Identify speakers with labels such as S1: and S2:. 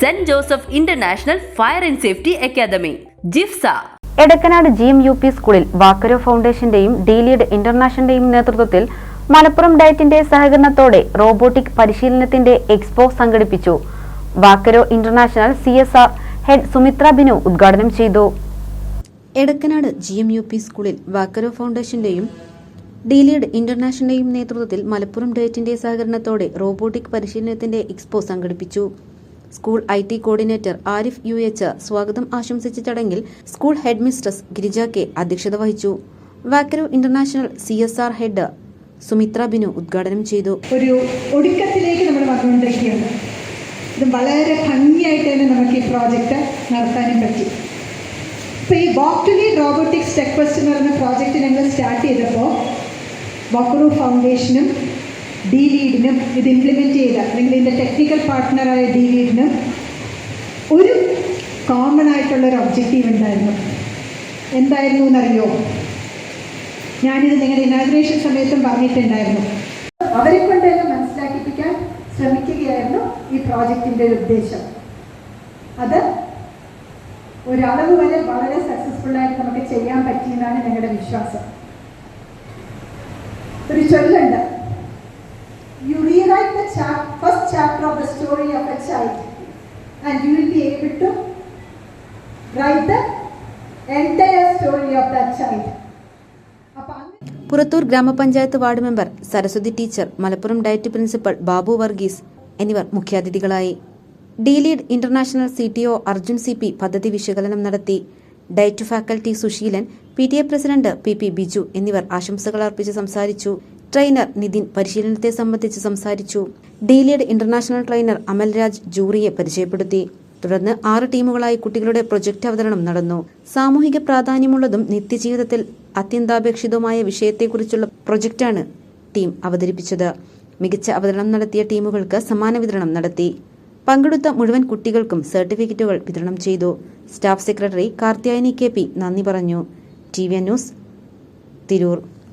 S1: Saint Joseph international fire and safety academy JIFSA.
S2: Edakkanad G M U P സ്കൂളിൽ വാക്കരോ ഫൗണ്ടേഷന്റെയും ഡീലീഡ് ഇന്റർനാഷണലിന്റെയും നേതൃത്വത്തിൽ മലപ്പുറം ഡയറ്റിന്റെ സഹകരണത്തോടെ robotic പരിശീലനത്തിന്റെ എക്സ്പോ സംഘടിപ്പിച്ചു. വാക്കരോ international C S R head Sumitra Binu ഉദ്ഘാടനം ചെയ്തു. Edakkanad G M U P സ്കൂളിൽ വാക്കരോ ഫൗണ്ടേഷന്റെയും ഡീലീഡ് ഇന്റർനാഷണലിന്റെയും നേതൃത്വത്തിൽ മലപ്പുറം ഡയറ്റിന്റെ സഹകരണത്തോടെ റോബോട്ടിക് പരിശീലനത്തിന്റെ എക്സ്പോ സംഘടിപ്പിച്ചു. School I T coordinator Arif U H സ്വാഗതം ആശംസിച്ച ചടങ്ങിൽ school head mistress Girija K അധ്യക്ഷത വഹിച്ചു. വാക്കരോ international C S R head Sumitra Binu ഉദ്ഘാടനം ചെയ്തു.
S3: ഒരു ഒടുക്കത്തിലേക്ക് നമ്മൾ വന്നുകൊണ്ടിരിക്കുകയാണ്. ഇത് വളരെ ഭംഗിയായിട്ട് തന്നെ നമുക്ക് ഈ പ്രോജക്റ്റ് നടത്താനും പറ്റി. ഇപ്പൊ ഈ വാക്ക് റോബോട്ടിക്സ് ടെക് ഫെസ്റ്റ് എന്ന് പറയുന്ന പ്രോജക്റ്റ് ഞങ്ങൾ സ്റ്റാർട്ട് ചെയ്തപ്പോൾ വക്രു ഫൗണ്ടേഷനും ഡി ലീഡിനും ഇത് ഇംപ്ലിമെന്റ് ചെയ്ത അല്ലെങ്കിൽ ഇതിന്റെ ടെക്നിക്കൽ പാർട്ട്ണറായ ഡി ലീഡിനും ഒരു കോമൺ ആയിട്ടുള്ളൊരു ഒബ്ജക്റ്റീവ് ഉണ്ടായിരുന്നു. എന്തായിരുന്നു എന്നറിയോ? ഞാനിത് നിങ്ങളുടെ ഇനാഗ്രേഷൻ സമയത്തും പറഞ്ഞിട്ടുണ്ടായിരുന്നു. അവരെ കൊണ്ട് തന്നെ മനസ്സിലാക്കിപ്പിക്കാൻ ശ്രമിക്കുകയായിരുന്നു ഈ പ്രോജക്റ്റിന്റെ ഒരു ഉദ്ദേശം. അത് ഒരളവ് വരെ വളരെ സക്സസ്ഫുൾ ആയിട്ട് നമുക്ക് ചെയ്യാൻ പറ്റിയെന്നാണ് ഞങ്ങളുടെ വിശ്വാസം. ഒരു ചൊല്ലുണ്ട്. Chapter of a child and you will be able to write the entire story of that child.
S2: Purathur ഗ്രാമപഞ്ചായത്ത് ward member Saraswathi teacher Malappuram DIET principal Babu Varghese എന്നിവർ മുഖ്യാതിഥികളായി. D lead international C T O Arjun C P പദ്ധതി വിശകലനം നടത്തി. DIET faculty Susheelan P T A president P P Biju എന്നിവർ ആശംസകൾ അർപ്പിച്ച് സംസാരിച്ചു. Trainer Nithin പരിശീലനത്തെ സംബന്ധിച്ച് സംസാരിച്ചു. D lead international trainer Amalraj ജൂറിയെ പരിചയപ്പെടുത്തി. തുടർന്ന് ആറ് ടീമുകളായി കുട്ടികളുടെ പ്രൊജക്ട് അവതരണം നടന്നു. സാമൂഹിക പ്രാധാന്യമുള്ളതും നിത്യജീവിതത്തിൽ അത്യന്താപേക്ഷിതവുമായ വിഷയത്തെക്കുറിച്ചുള്ള പ്രൊജക്റ്റാണ് ടീം അവതരിപ്പിച്ചത്. മികച്ച അവതരണം നടത്തിയ ടീമുകൾക്ക് സമ്മാന വിതരണം നടത്തി. പങ്കെടുത്ത മുഴുവൻ കുട്ടികൾക്കും സർട്ടിഫിക്കറ്റുകൾ വിതരണം ചെയ്തു. Staff secretary Karthyayani K P നന്ദി പറഞ്ഞു. T V news Tirur.